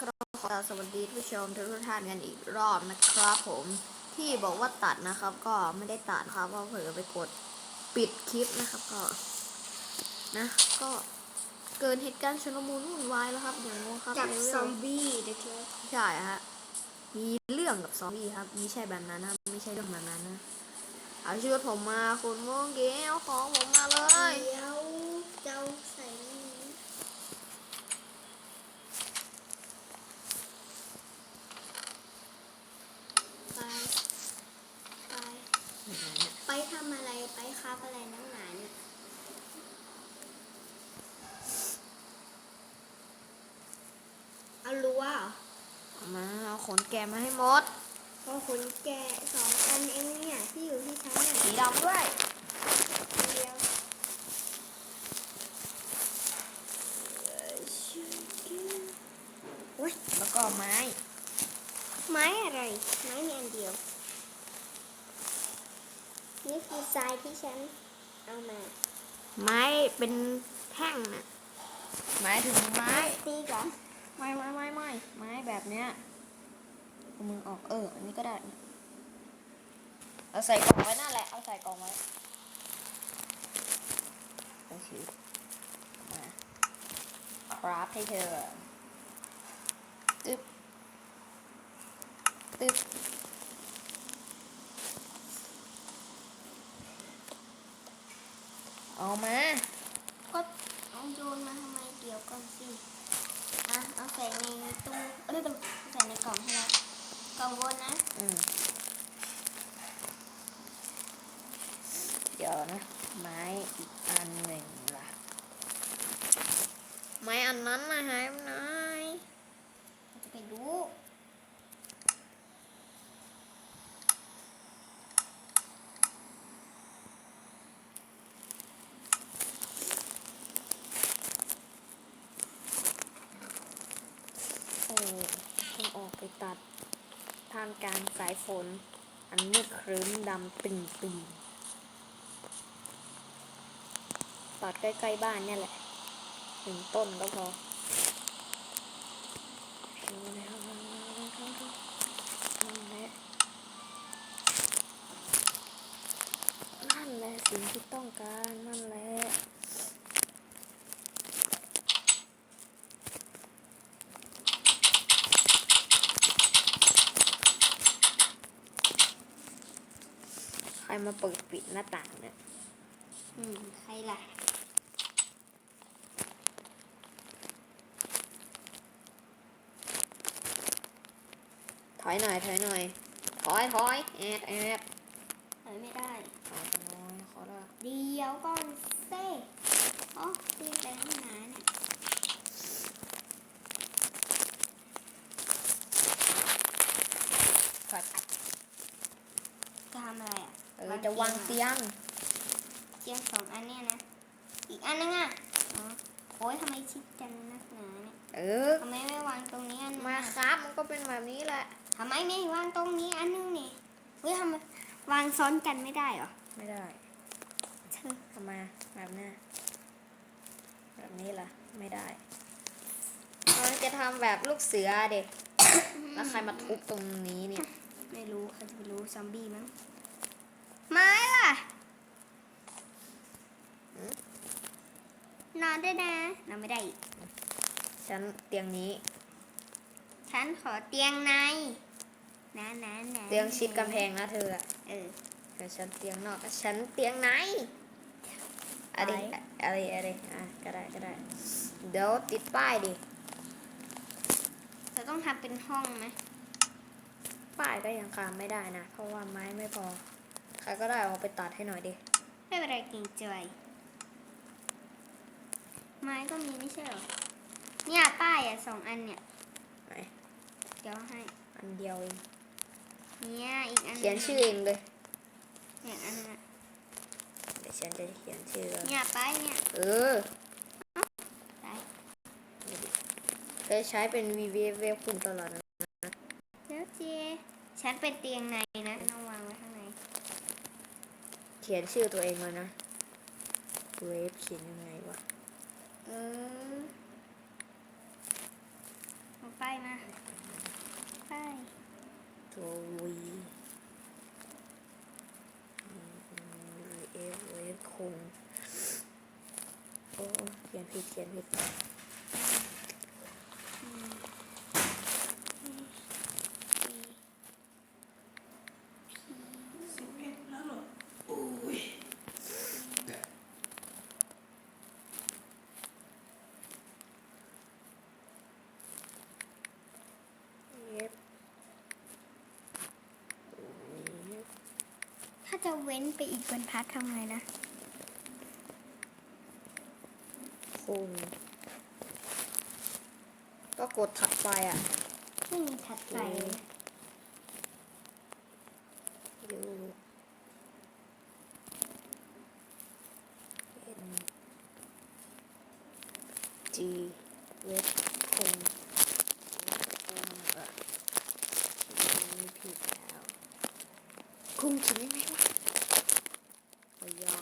ก็ต้องขอสวัสดีผู้ชมทุกท่านกันอีกรอบนะครับผมที่บอกว่าตัดนะครับก็ไม่ได้ตัดครับเพราะเผลอไปกดปิดคลิปนะครับก็นะก็เกินเหตุการณ์ชนมุนวุ่นวายแล้วครับอย่างงูครับกับในซเรื่อองมบี้นะครับใช่ฮะมีเรื่องกับซอมบี้ครับไม่ใช่แบบนั้นนะไม่ใช่เรื่องแบบนั้นนะเอาชุดผมมาคุณโมงเกเอาของผมมาเลยเดี๋ยวเจ้าใส่นี่ ไป ไป ไปทำอะไร ไปครับอะไรนักหนาเนี่ยเอารั้วเหรอเอามาเอาขนแกะมาให้หมดเพราะคุณแกะสองอันเองเนี่ยที่อยู่ที่ชั้นเนี่ยสีดำด้วยเดียวอุ้ยแล้วก็ไม้ ไม้อะไร ไม้มีอันเดียว นี่คือทรายที่ฉันเอามา ไม้เป็นแท่งน่ะหมายถึงไม้ตีก่อนไม้ไม้ไม้ไม้ไม้แบบเนี้ยเอามือออกเออ อันนี้ก็ได้ เอาใส่กล่องไว้นั่นแหละ เอาใส่กล่องไว้โอเคมาครับให้เธอตึ๊บ ตึ๊บเอามาก็เอาโยนมาทำไมเดี๋ยวก่อนสิอะเอาใส่ในตู้เอ้ยตู้ใส่ในกล่องให้แล้วกล่องบนนะอืมเดี๋ยวนะ ไม้อีกอันหนึ่งล่ะ ไม้อันนั้นนะหายไปไหน จะไปดู โอ้ ไปตัดท่ามกลางสายฝน อันมืดครึ้มดำตึงตึงตัดใกล้ๆบ้านเนี่ยแหละหนึ่งต้นก็พอนั่นแหละสิ่งที่ต้องการนั่นแหละ มาเปิดปิดหน้าต่างเนี่ยอืมใครล่ะถอยหน่อยถอยหน่อยถอยถอยแอดแอดเฮ้ยไม่ได้ถอยถอยขอละเดียวก่อนเซ่อ๋อตีไปข้างหน้าเนี่ยถอย จะทำอะไรอะ เออจะ วางเตียง เตียงสองอันเนี่ยนะ อีกอันนึงอะอ๋อโอ้ยทำไมชิดกันนักหนาเนี่ยเออ ทำไมไม่วางตรงนี้อันนึงมาอะครับมันก็เป็นแบบนี้แหละ ทำไมไม่วางตรงนี้อันนึงนี่เฮ้ยทำไมวางซ้อนกันไม่ได้เหรอไม่ได้เธอทำไมาแบบเนี้ยแบบนี้ล่ะ ไม่ได้ มันจะทำแบบลูกเสือเด็กแล้วใครมาทุบตรงนี้เนี่ย ไม่รู้ใครจะไปรู้ซอมบี้มั้ง ไม้ล่ะหือนอนได้นะนอนไม่ได้อีกฉันเตียงนี้ ฉันขอเตียงในนะนะนะเตียงชิดกำแพงนะเธออะเออแต่ฉันเตียงนอกฉันเตียงไหนอะไรไปอะไรอะไรอะก็ได้ก็ได้เดี๋ยวติดป้ายดิจะต้องทำเป็นห้องไหมป้ายก็ยังคามไม่ได้นะ เพราะว่าไม้ไม่พอ ใครก็ได้เอาไปตัดให้หน่อยดิ ไม่เป็นไรเกรงใจไม้ก็มีไม่ใช่เหรอ เนี่ยป้ายอะสองอันเนี่ยไหนเดี๋ยวให้ อันเดียวเอง เนี่ยอีกอันเขียนชื่อเองเลยเนี่ยอันนั้นอะเดี๋ยวฉันจะเขียนชื่อก่อนเนี่ยป้ายเนี่ย เออไปเธอใช้เป็น v v v คุณตลอดนะเดี๋ยวเจ ฉันเป็นเตียงในนะต้องวางไว้ข้างใน เขียนชื่อตัวเองเลยนะเวฟเขียนยังไงวะ เออเอาไปป้ายมาป้ายตัววีเอฟเวฟคงโอ้เขียนผิดเขียนผิด สิบเอ็ดแล้วเหรอโอ้ย เอฟเอฟ ถ้า จะเว้นไปอีกบรรทัดทำไงนะคงก็กดถัดไปอะไม่มีถัดไปเลยยูเอ็นจีเวฟคงคงอะไม่ผิดแล้วคุงเขียนยังไงวะขอย่อ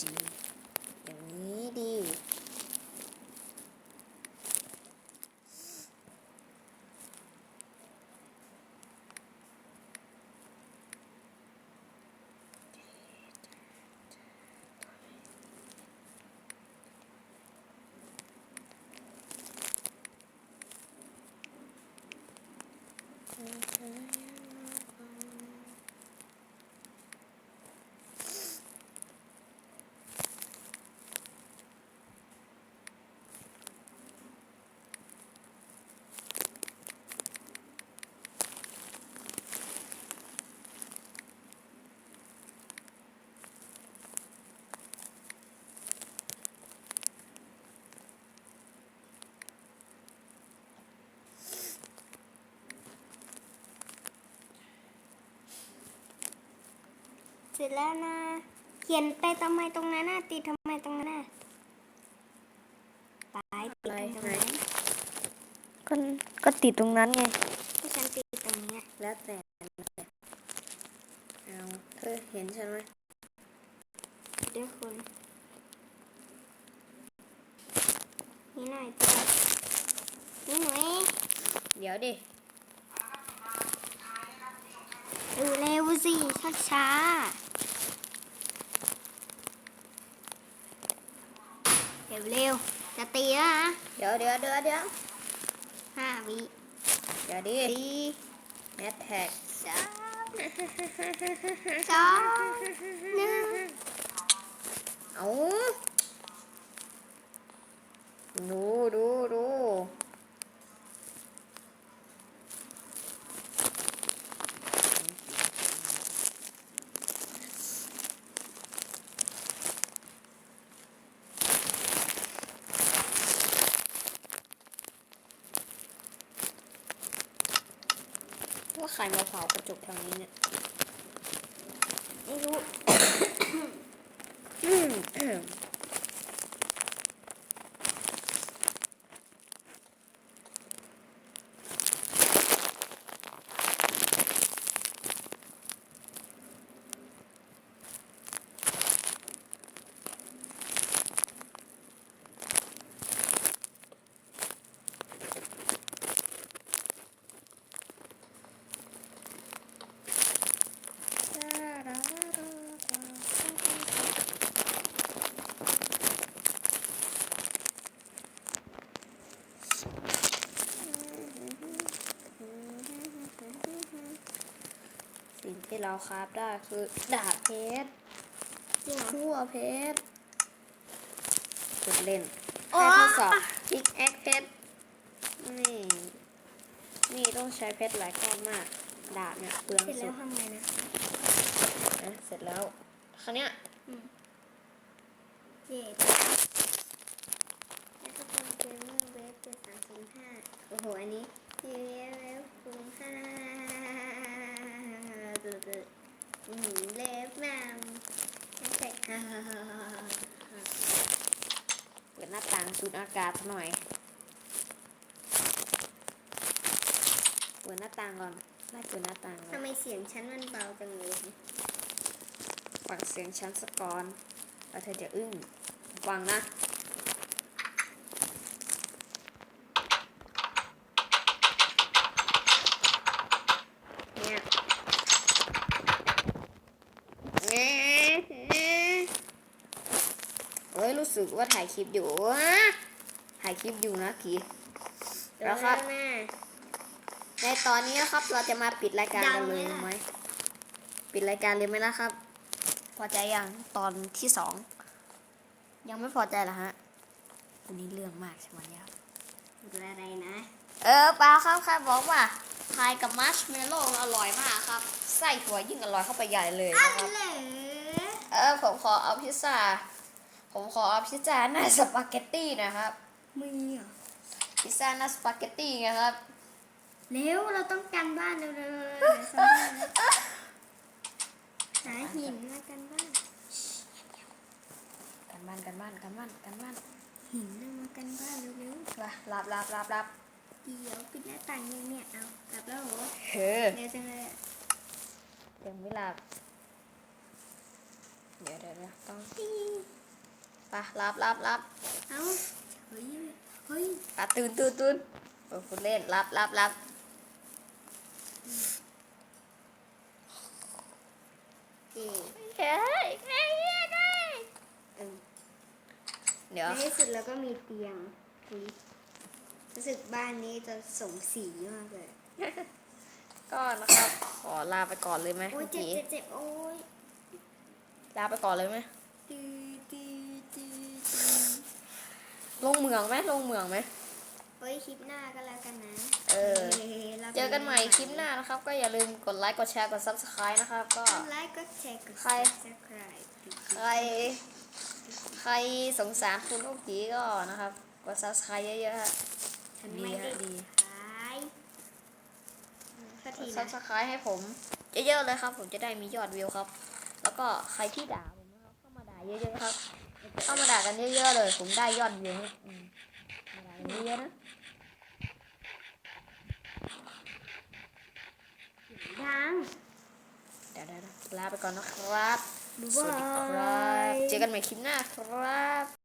จีอย่างนี้ดี เสร็จแล้วนะ เขียนไปทำไมตรงนั้นน่ะติดทำไมตรงนั้นน่ะไปติดไปตรงไหนนั้นก็ก็ติดตรงนั้นไงที่ฉันติดตรงนี้อะแล้วแต่เอาเธอเห็นใช่ไหมเดี๋ยวคุณนี่หน่อยจ้ะนี่หน่อยเดี๋ยวดิดูเร็วสิช้าช้า เร็วเร็วๆจะตีแล้วนะเดี๋ยวเดี๋ยวเดี๋ยวเดี๋ยว ห้าวิ เดี๋ยวดิ สี่ แมทแท็ก สามสองหนึ่ง เอาดูดูดูว่าใครมาเผากระจกทางนี้เนี่ยไม่รู้ อืมอืม สิ่ง ที่เราคราฟได้คือดาบเพชรจริงเหรอชั่วเพชรจุดเล่นโอ้ให้ทดสอบพิกแอคเพชรนี่ นี่ต้องใช้เพชรหลายก้อนมาก ดาบเนี่ยเปลืองเสร็จสุแล้วดทำไงนะนะเสร็จแล้วคราวเนี้ยเย่แล้วก็เป็นเกมเมอร์เวฟเจ็ดสามศูนย์ห้าโอ้โห อันนี้เวฟเวฟศูนย์ห้าดูดูอืม เล็บแมมแฮชแท็กฮ่าฮ่าฮ่าฮ่าฮ่าเปิดหน้าต่างสูดอากาศหน่อย เปิดหน้าต่างก่อนไล่เปิดหน้าต่างก่อทำนไมเสียงฉันมันเบาจังเลยฟังเสียงชั้นสกอนแล้วเธอจะอึ้งวังนะ เนี่ยเอ๊ะเอ๊ะเฮ้ย รู้ สึกว่าถ่ายคลิปอยู่อะถ่ายคลิปอยู่นะกีแล้วครับแม่ในตอนนี้นะครับ เราจะมาปิดรายการกันเลยยังไหมล่ะไหมปิดรายการเลยไหมนะครับ พอใจยังตอนที่สองยังไม่พอใจเหรอฮะวันนี้เรื่องมากใช่ไหมครับดูอะไรนะ เออเปล่าครับครับบอกว่าพายกับมัชเมลโล่อร่อยมากครับไส้ถั่วยิ่งอร่อยเข้าไปใหญ่เลยนะครับเหลอเออผมขอเอาพิซซ่า ผมขอเอาพิซซ่าหน้าสปาเกตตี้นะครับ มีเหรอพิซซ่าหน้าสปาเกตตี้ไงครับ เร็วเราต้องกันบ้านเร็วๆเร็วๆเร็วๆซ้อมบ้านนะหาหินมากันบ้าน กันบ้านกันบ้านกันบ้านกันบ้านหินเอามากันบ้านเร็วมารับรับรับรับๆเดี๋ยวปิดหน้าต่างยังเนี่ยเอากลับแล้วเหรอเฮ้อเร็วจังเลยอะยังไม่หลับ เดี๋ยวเดี๋ยวเดี๋ยวต้องไปรับรับรับเอ้าเฮ้ยเฮ้ยอะตื่นตื่นตื่นเออคุณเล่นรับรับรับเอ๋เฮ้ยเฮ้ยเฮ้ยเออเดี๋ยวในที่สุดเราก็มีเตียงอุ๊ยรู้สึกบ้านนี้จะสมสีมากเลยก็นะครับ ขอลาไปก่อนเลยไหมโอ้ยพี่เจ็บกีเจ็บเจ็บโอ้ยลาไปก่อนเลยไหม ตีตีตีตี ลงเหมืองไหมลงเหมืองไหมไว้คลิปหน้าก็แล้วกันนะเออราไปเจอกันใหม่คลิปหน้านะครับ ก็อย่าลืมกดไลค์กดแชร์กด subscribe นะครับ ก็ กดไลค์กดแชร์กด ใคร subscribe ใคร ใครสงสารคุณลูกผีก็นะครับ กด subscribe เยอะๆฮะ ฉันดีไม่ฮะได้ดี ขายสักกทีดนะ subscribe ให้ผมเยอะๆเลยครับ ผมจะได้มียอดวิวครับ แล้วก็ใครที่ด่าผมนะครับเข้ามาด่าเยอะๆครับ เข้ามาด่ากันเยอะๆเลย ผมได้ยอดวิวนะอืมมาด่ากันเยอะๆนะยังเดี๋ยวๆๆลาไปก่อนนะครับบ๊ายสวัสดีคบารับยเจอกันใหม่คลิปหน้าครับ